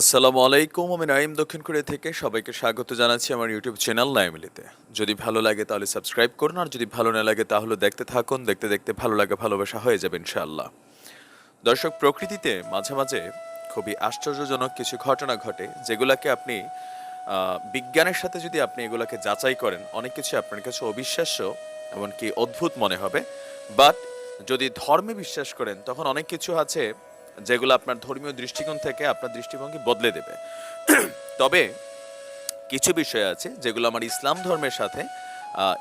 আসসালামু আলাইকুম, আমি নাইম দক্ষিণ কোরিয়া থেকে সবাইকে স্বাগত জানাচ্ছি আমার ইউটিউব চ্যানেল নাইমিলিতে যদি ভালো লাগে তাহলে সাবস্ক্রাইব করুন, আর যদি ভালো না লাগে তাহলে দেখতে থাকুন, দেখতে দেখতে ভালো লাগে ভালোবাসা হয়ে যাবে ইনশাআল্লাহ। দর্শক, প্রকৃতিতে মাঝে মাঝে খুবই আশ্চর্যজনক কিছু ঘটনা ঘটে, যেগুলাকে আপনি বিজ্ঞানের সাথে যদি আপনি এগুলাকে যাচাই করেন, অনেক কিছু আপনার কাছে অবিশ্বাস্য এমনকি অদ্ভুত মনে হবে। বাট যদি ধর্মে বিশ্বাস করেন, তখন অনেক কিছু আছে যেগুলো আপনার ধর্মীয় দৃষ্টিকোণ থেকে আপনার দৃষ্টিভঙ্গি বদলে দেবে। তবে কিছু বিষয় আছে যেগুলো আমার ইসলাম ধর্মের সাথে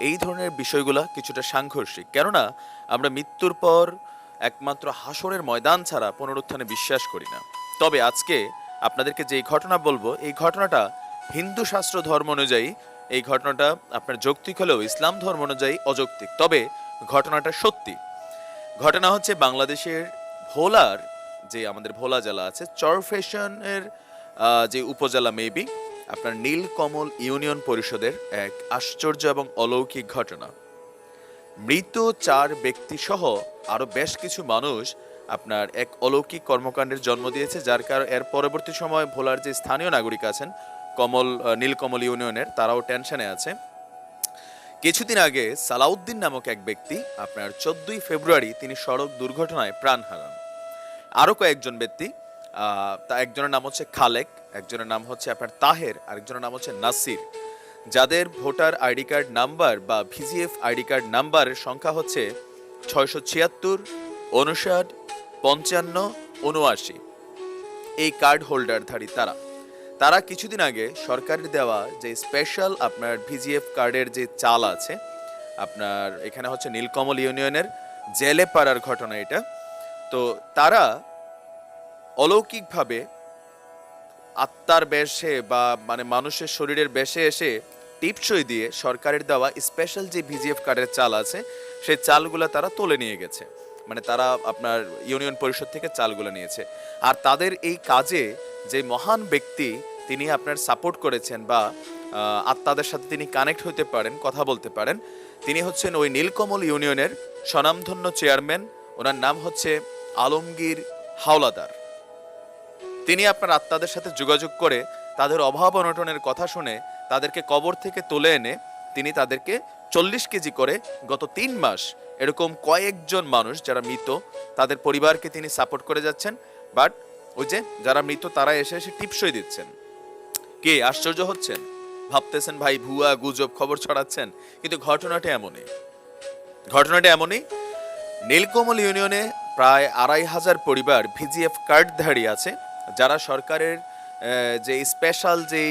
এই ধরনের বিষয়গুলো কিছুটা সাংঘর্ষিক। কেননা আমরা মৃত্যুর পর একমাত্র হাসরের ময়দান ছাড়া পুনরুত্থানে বিশ্বাস করি না। তবে আজকে আপনাদেরকে যে ঘটনা বলব, এই ঘটনাটা হিন্দু শাস্ত্র ধর্ম অনুযায়ী, এই ঘটনাটা আপনার যৌক্তিক হলেও ইসলাম ধর্ম অনুযায়ী অযৌক্তিক। তবে ঘটনাটা সত্যি। ঘটনা হচ্ছে বাংলাদেশের ভোলার যে আমাদের ভোলা জেলা আছে চরফেশনের আহ, যে উপজেলা মেবি আপনার নীলকমল ইউনিয়ন পরিষদের এক আশ্চর্য এবং অলৌকিক ঘটনা। মৃত চার ব্যক্তি সহ আরও বেশ কিছু মানুষ আপনার এক অলৌকিক কর্মকাণ্ডের জন্ম দিয়েছে যার কারণ এর পরবর্তী সময় ভোলার যে স্থানীয় নাগরিক আছেন কমল নীলকমল ইউনিয়নের তারাও টেনশনে আছে। কিছুদিন আগে সালাউদ্দিন নামক এক ব্যক্তি আপনার চোদ্দই ফেব্রুয়ারি তিনি সড়ক দুর্ঘটনায় প্রাণ হারান। আরও কয়েকজন ব্যক্তি তা একজনের নাম হচ্ছে খালেক, একজনের নাম হচ্ছে আপনার তাহের, আরেকজনের নাম হচ্ছে নাসির। যাদের ভোটার আইডি কার্ড নাম্বার বা ভিজিএফ আইডি কার্ড নাম্বারের সংখ্যা হচ্ছে ছয়শো ছিয়াত্তর, উনষাট, পঞ্চান্ন, উনআশি। এই কার্ড হোল্ডারধারী তারা। তারা কিছুদিন আগে সরকারের দেওয়া যে স্পেশাল আপনার ভিজিএফ কার্ডের যে চাল আছে, আপনার এখানে হচ্ছে নীলকমল ইউনিয়নের জেলে পাড়ার ঘটনা এটা তো তারা অলৌকিকভাবে আত্মার বেশে বা মানে মানুষের শরীরের বেশে এসে টিপসই দিয়ে সরকারের দেওয়া স্পেশাল যে ভিজিএফ কার্ডের চাল আছে, সেই চালগুলো তারা তুলে নিয়ে গেছে। মানে তারা আপনার ইউনিয়ন পরিষদ থেকে চালগুলো নিয়েছে। আর তাদের এই কাজে যে মহান ব্যক্তি তিনি আপনার সাপোর্ট করেছেন বা আত্মাদের সাথে তিনি কানেক্ট হতে পারেন, কথা বলতে পারেন, তিনি হচ্ছেন ওই নীলকমল ইউনিয়নের স্বনামধন্য চেয়ারম্যান ওনার নাম হচ্ছে আলমগীর হাওলাদার। তিনি আপনার আত্মাদের সাথে যোগাযোগ করে তাদের অভাব অনটনের কথা শুনে তাদেরকে কবর থেকে তুলে এনে তিনি তাদেরকে চল্লিশ কেজি করে গত তিন মাস এরকম কয়েকজন মানুষ যারা মৃত, তাদের পরিবারকে তিনি সাপোর্ট করে যাচ্ছেন। বাট ওই যে যারা মৃত, তারা এসে এসে টিপসই দিচ্ছেন। কে আশ্চর্য হচ্ছেন? ভাবতেছেন, ভাই, ভুয়া, গুজব খবর ছড়াচ্ছেন। কিন্তু ঘটনাটা এমনই। ঘটনাটা এমনই, নীলকমল ইউনিয়নে প্রায় আড়াই হাজার পরিবার ভিজিএফ কার্ডধারী আছে, যারা সরকারের যে স্পেশাল যে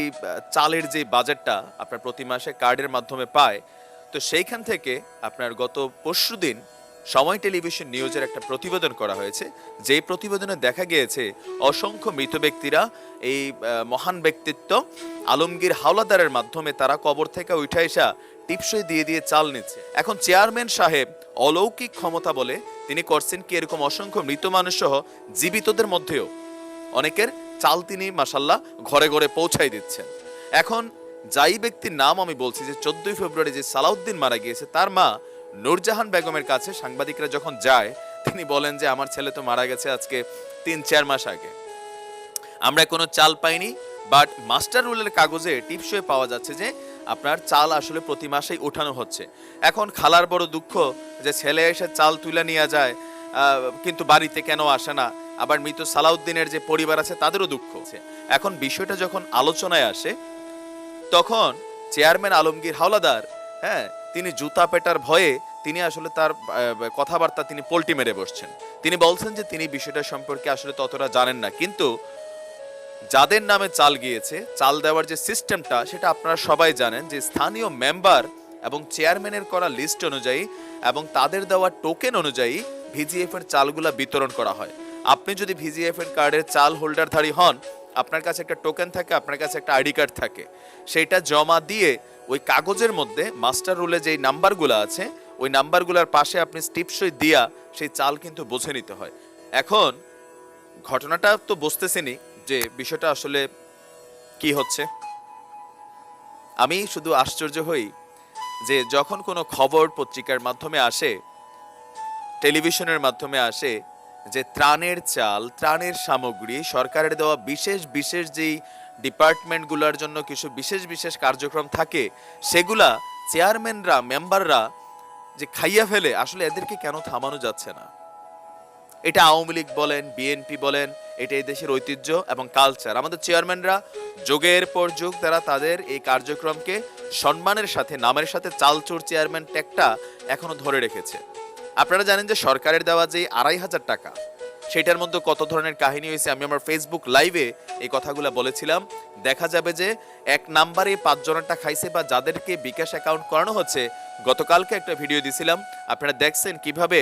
চালের যে বাজেটটা আপনার প্রতি মাসে কার্ডের মাধ্যমে পায়, তো সেইখান থেকে আপনার গত পরশু দিন সময় টেলিভিশন নিউজের একটা প্রতিবেদন করা হয়েছে। যেই প্রতিবেদনে দেখা গিয়েছে, অসংখ্য মৃত ব্যক্তিরা এই মহান ব্যক্তিত্ব আলমগীর হাওলাদারের মাধ্যমে তারা কবর থেকে উঠে এসা টিপসই দিয়ে দিয়ে চাল নিচ্ছে। এখন চেয়ারম্যান সাহেব অলৌকিক ক্ষমতা বলে তিনি করছেন কি এরকম অসংখ্য মৃত মানুষ সহ জীবিতদের মধ্যেও। অনেকের চাল তিনি মাসাল্লাহ ঘরে ঘরে পৌঁছাই দিচ্ছেন। এখন যাই ব্যক্তির নাম আমি বলছি যে, চোদ্দই ফেব্রুয়ারি যে সালাউদ্দিন মারা গিয়েছে, তার মা নূরজাহান বেগমের কাছে সাংবাদিকরা যখন যায়, তিনি বলেন যে, আমার ছেলে তো মারা গেছে আজকে তিন, চার মাস আগে। আমরা কোনো চাল পাইনি বাট মাস্টার রুলের কাগজে টিপসই পাওয়া যাচ্ছে যে আপনার চাল আসলে প্রতি মাসেই ওঠানো হচ্ছে। এখন খালার বড় দুঃখ যে ছেলে এসে চাল তুলে নিয়ে যায় কিন্তু বাড়িতে কেন আসে না? আবার মৃত সালাউদ্দিনের যে পরিবার আছে, তাদেরও দুঃখ আছে এখন বিষয়টা যখন আলোচনায় আসে, তখন চেয়ারম্যান আলমগীর হাওলাদার হ্যাঁ তিনি জুতা পেটার ভয়ে তিনি আসলে তার কথাবার্তা তিনি পোল্টি মেরে বসছেন। তিনি বলছেন যে তিনি বিষয়টা সম্পর্কে আসলে ততটা জানেন না। কিন্তু যাদের নামে চাল গিয়েছে, চাল দেওয়ার যে সিস্টেমটা সেটা আপনারা সবাই জানেন যে স্থানীয় মেম্বার এবং চেয়ারম্যানের করা লিস্ট অনুযায়ী এবং তাদের দেওয়া টোকেন অনুযায়ী ভিজিএফ এর চালগুলা বিতরণ করা হয়। আপনি যদি ভিজিএফ এর কার্ডের চাল হোল্ডারধারী হন, আপনার কাছে একটা টোকেন থাকে, আপনার কাছে একটা আইডি কার্ড থাকে। সেইটা জমা দিয়ে ওই কাগজের মধ্যে মাস্টার রুলে যেই নাম্বারগুলো আছে, ওই নাম্বারগুলোর পাশে আপনি স্টিপসই দিয়া সেই চাল কিন্তু বুঝে নিতে হয়। এখন, ঘটনাটা তো বুঝতেছেনই যে বিষয়টা আসলে কি হচ্ছে? আমি শুধু আশ্চর্য হই যে যখন কোনো খবর পত্রিকার মাধ্যমে আসে, টেলিভিশনের মাধ্যমে আসে যে ত্রাণের চাল, ত্রাণের সামগ্রী, সরকারের দেওয়া বিশেষ বিশেষ যেই ডিপার্টমেন্টগুলোর জন্য কিছু বিশেষ বিশেষ কার্যক্রম থাকে, সেগুলা চেয়ারম্যানরা, মেম্বাররা যে খাইয়া ফেলে, আসলে এদেরকে কেন থামানো যাচ্ছে না? এটা আওয়ামী লীগ বলেন, বিএনপি বলেন এটা এই দেশের ঐতিহ্য এবং কালচার আমাদের চেয়ারম্যানরা যোগের পর যুগ তারা তাদের এই কার্যক্রমকে সম্মানের সাথে, নামের সাথে চালচোর চেয়ারম্যান ট্যাগটা এখনও ধরে রেখেছে। আপনারা জানেন যে সরকারের দেওয়া যে আড়াই হাজার টাকা সেটার মধ্যে কত ধরনের কাহিনী হয়েছে, আমি আমার ফেসবুক লাইভে এই কথাগুলো বলেছিলাম। দেখা যাবে যে এক নাম্বারে পাঁচজনেরটা খাইছে বা যাদেরকে বিকাশ অ্যাকাউন্ট করানো হচ্ছে, গতকালকে একটা ভিডিও দিছিলাম। আপনারা দেখছেন কীভাবে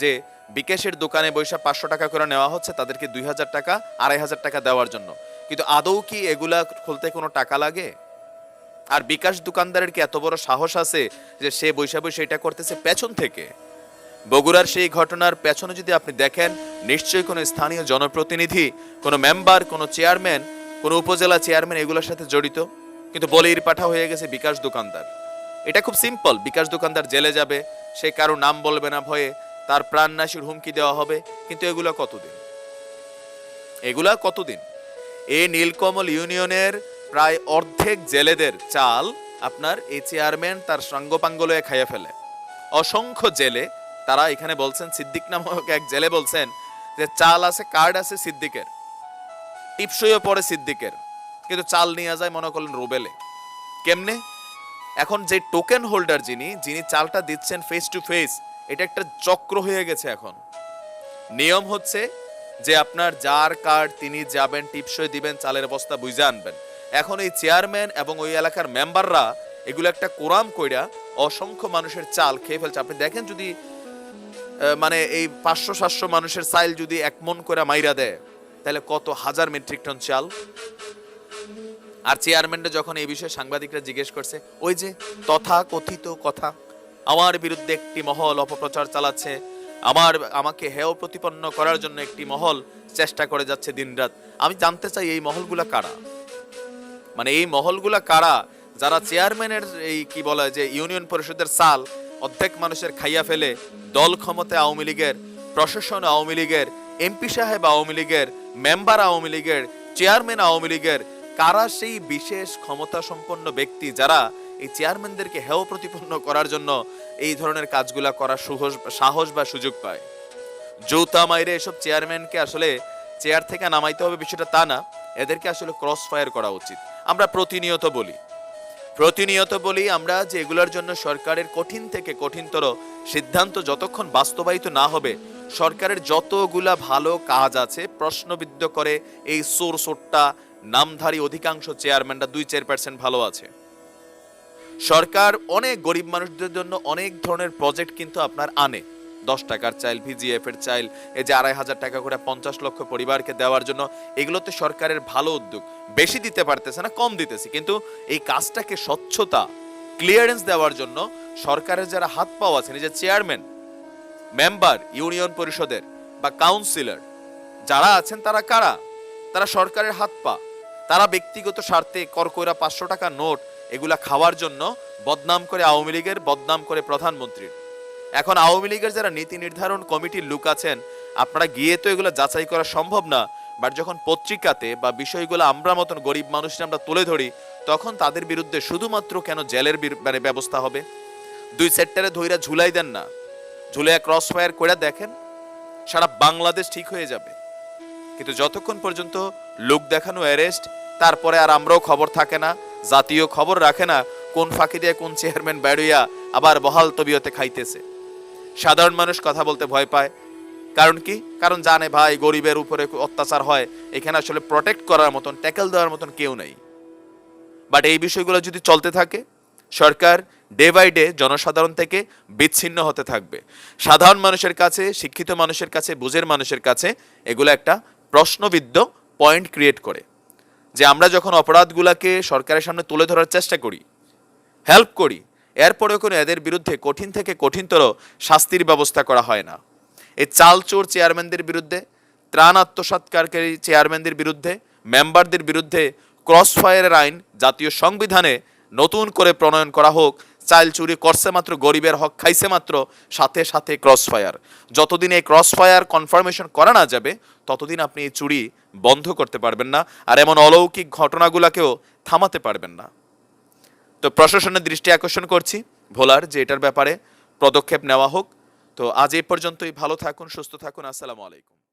যে বিকাশের দোকানে বৈশা পাঁচশো টাকা করে নেওয়া হচ্ছে তাদেরকে দুই হাজার টাকা, আড়াই হাজার টাকা দেওয়ার জন্য। কিন্তু আদৌ কি এগুলা খুলতে কোনো টাকা লাগে? আর বিকাশ দোকানদারের কি এত বড় সাহস আছে যে সে বৈশা বৈশা এটা করতেছে পেছন থেকে? বগুড়ার সেই ঘটনার পেছনে যদি আপনি দেখেন, নিশ্চয়ই কোনো স্থানীয় জনপ্রতিনিধি, কোনো মেম্বার, কোনো চেয়ারম্যান, কোনো উপজেলা চেয়ারম্যান এগুলোর সাথে জড়িত। কিন্তু বলির পাঠা হয়ে গেছে বিকাশ দোকানদার। এটা খুব সিম্পল বিকাশ দোকানদার জেলে যাবে, সে কারও নাম বলবে না ভয়ে, তার প্রাণনাশীর হুমকি দেওয়া হবে, কিন্তু এগুলো কতদিন? এগুলা কতদিন? এই নীলকমল ইউনিয়নের প্রায় অর্ধেক জেলেদের চাল আপনার এই চেয়ারম্যান তার সাঙ্গপাঙ্গলয়ে খাইয়া ফেলে। অসংখ্য জেলে তারা এখানে বলছেন, সিদ্দিক নামক এক জেলে বলছেন যে চাল আছে, কার্ড আছে সিদ্দিকের। টিপসইও পড়ে সিদ্দিকের। কিন্তু চাল নিয়ে যায়, মনে করলেন, রুবেলে। কেমনে? এখন যে টোকেন হোল্ডার যিনি যিনি চালটা দিচ্ছেন ফেস টু ফেস এটা একটা চক্র হয়ে গেছে এখন। নিয়ম হচ্ছে যে আপনার যার কার্ড তিনি যাবেন, টিপসই দিবেন, চালের বস্তা বুঝে আনবেন। এখন এই চেয়ারম্যান এবং ওই এলাকার মেম্বাররা এগুলো একটা কোরাম কইরা অসংখ্য মানুষের চাল খেয়ে ফেলছে। আপনি দেখেন যদি মানে এই পাঁচশো, সাতশো মানুষের চাল যদি এক মন করে মাইরা দেয়, তাহলে কত হাজার মেট্রিক টন চাল? আর চেয়ারম্যানরা যখন এই বিষয়ে সাংবাদিকরা জিজ্ঞেস করছে, ওই যে তথা কথিত কথা, আমার বিরুদ্ধে একটি মহল অপপ্রচার চালাচ্ছে, আমার, আমাকে হেয় প্রতিপন্ন করার জন্য একটি মহল চেষ্টা করে যাচ্ছে দিনরাত। আমি জানতে চাই, এই মহলগুলা কারা? মানে এই মহলগুলা কারা? যারা চেয়ারম্যানের এই কি বলা যে ইউনিয়ন পরিষদের সাল অর্ধেক মানুষের খাইয়া ফেলে দল ক্ষমতায় আওয়ামী লীগের, প্রশাসন আওয়ামী লীগের, এমপি সাহেব আওয়ামী লীগের, মেম্বার আওয়ামী লীগের, চেয়ারম্যান আওয়ামী লীগের, কারা সেই বিশেষ ক্ষমতা সম্পন্ন ব্যক্তি যারা এই চেয়ারম্যানদেরকে হেয় প্রতিপন্ন করার জন্য এই ধরনের কাজগুলা করার সুহস, সাহস বা সুযোগ পায়? যৌতা মাইরে এসব চেয়ারম্যানকে আসলে চেয়ার থেকে নামাইতে হবে বিষয়টা তা না। এদেরকে আসলে ক্রস ফায়ার করা উচিত। আমরা প্রতিনিয়ত বলি প্রতিনিয়ত বলি আমরা যে এগুলোর জন্য সরকারের কঠিন থেকে কঠিনতর সিদ্ধান্ত যতক্ষণ বাস্তবায়িত না হবে, সরকারের যতগুলা ভালো কাজ আছে, প্রশ্নবিদ্ধ করে এই সোর সোট্টা নামধারী অধিকাংশ চেয়ারম্যানরা দুই চার পার্সেন্ট ভালো আছে। সরকার অনেক গরিব মানুষদের জন্য অনেক ধরনের প্রজেক্ট কিন্তু আপনার আনে। দশ টাকার চাইল ভিজিএফ এর চাইল, এই যে আড়াই হাজার টাকা করে পঞ্চাশ লক্ষ পরিবারকে দেওয়ার জন্য, এগুলোতে সরকারের ভালো উদ্যোগ। বেশি দিতে পারতেছে না, কম দিতেছে। কিন্তু এই কাজটাকে স্বচ্ছতা ক্লিয়ারেন্স দেওয়ার জন্য সরকারের যারা হাত পাওয়া আছে, নিজের চেয়ারম্যান মেম্বার ইউনিয়ন পরিষদের বা কাউন্সিলর যারা আছেন তারা কারা? তারা সরকারের হাত পা। তারা ব্যক্তিগত স্বার্থে করকৈরা পাঁচশো টাকা নোট এগুলা খাওয়ার জন্য বদনাম করে আওয়ামী লীগের, বদনাম করে প্রধানমন্ত্রীর। এখন আওয়ামী লীগের যারা নীতি নির্ধারণ কমিটির লোক আছেন, আপনারা গিয়ে তো এগুলো যাচাই করা সম্ভব না। বাট যখন পত্রিকাতে বা বিষয়গুলো আমরা মতন গরিব মানুষরা আমরা তুলে ধরি, তখন তাদের বিরুদ্ধে শুধুমাত্র কেন জেলের মানে ব্যবস্থা হবে? দুই সেক্টরে ধইরা ঝুলাই দেন না। ঝুলাইয়া ক্রস ফায়ার করে দেখেন, সারা বাংলাদেশ ঠিক হয়ে যাবে। কিন্তু যতক্ষণ পর্যন্ত লোক দেখানো অ্যারেস্ট তারপরে আর আমরাও খবর থাকে না, জাতীয় খবর রাখে না, কোন ফাঁকি দিয়ে কোন চেয়ারম্যান বেড়ুইয়া আবার বহাল তবিয়তে খাইতেছে। সাধারণ মানুষ কথা বলতে ভয় পায়। কারণ কি? কারণ জানে ভাই, গরিবের উপরে অত্যাচার হয়। এখানে আসলে প্রোটেক্ট করার মতন ট্যাকেল দেওয়ার মতন কেউ নেই। বাট এই বিষয়গুলো যদি চলতে থাকে, সরকার ডে বাই ডে জনসাধারণ থেকে বিচ্ছিন্ন হতে থাকবে। সাধারণ মানুষের কাছে, শিক্ষিত মানুষের কাছে, বুঝের মানুষের কাছে এগুলো একটা প্রশ্নবিদ্ধ পয়েন্ট ক্রিয়েট করে। যে আমরা যখন অপরাধগুলোকে সরকারের সামনে তুলে ধরার চেষ্টা করি হেল্প করি এরপরেও কোনো এদের বিরুদ্ধে কঠিন থেকে কঠিনতর শাস্তির ব্যবস্থা করা হয় না। এই চালচোর চেয়ারম্যানদের বিরুদ্ধে, ত্রাণ আত্মসাৎকারী চেয়ারম্যানদের বিরুদ্ধে, মেম্বারদের বিরুদ্ধে ক্রস ফায়ারের আইন, জাতীয় সংবিধানে নতুন করে প্রণয়ন করা হোক চাল চুরি করছে মাত্র, গরিবের হক খাইছে মাত্র, সাথে সাথে ক্রস ফায়ার যতদিন এই ক্রস ফায়ার কনফার্মেশন করা না যাবে, ততদিন আপনি এই চুরি বন্ধ করতে পারবেন না, আর এমন অলৌকিক ঘটনাগুলোকেও থামাতে পারবেন না। তো প্রশাসনের দৃষ্টি আকর্ষণ করছি ভোলার যে এটার ব্যাপারে পদক্ষেপ নেওয়া হোক। তো আজ এই পর্যন্তই, ভালো থাকুন, সুস্থ থাকুন, আসসালামু আলাইকুম।